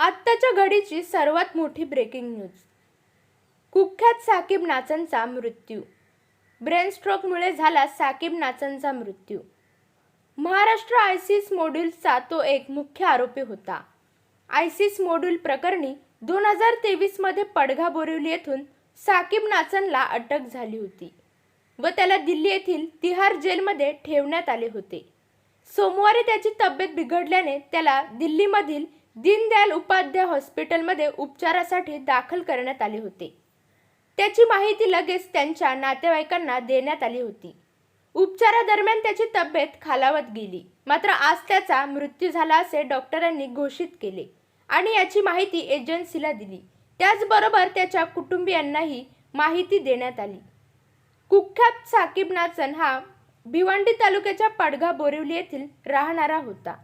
आत्ताच्या घडीची सर्वात मोठी ब्रेकिंग न्यूज कुख्यात साकीब नाचनचा मृत्यू. ब्रेन स्ट्रोकमुळे झाला साकीब नाचनचा मृत्यू. महाराष्ट्र आयसिस मॉड्यूलचा तो एक मुख्य आरोपी होता. आयसिस मॉड्यूल प्रकरणी दोन हजार तेवीसमध्ये पडघा बोरिवली येथून साकीब नाचनला अटक झाली होती व त्याला दिल्ली येथील तिहार जेलमध्ये ठेवण्यात आले होते. सोमवारी त्याची तब्येत बिघडल्याने त्याला दिल्लीमधील दीनदयाल उपाध्याय हॉस्पिटलमध्ये उपचारासाठी दाखल करण्यात आले होते. त्याची माहिती लगेच त्यांच्या नातेवाईकांना देण्यात आली होती. उपचारादरम्यान त्याची तब्येत खालावत गेली. मात्र आज त्याचा मृत्यू झाला असे डॉक्टरांनी घोषित केले आणि याची माहिती एजन्सीला दिली. त्याचबरोबर त्याच्या कुटुंबियांनाही माहिती देण्यात आली. कुख्यात साकीब नाचन हा भिवंडी तालुक्याच्या पाडगा बोरिवली येथील राहणारा होता.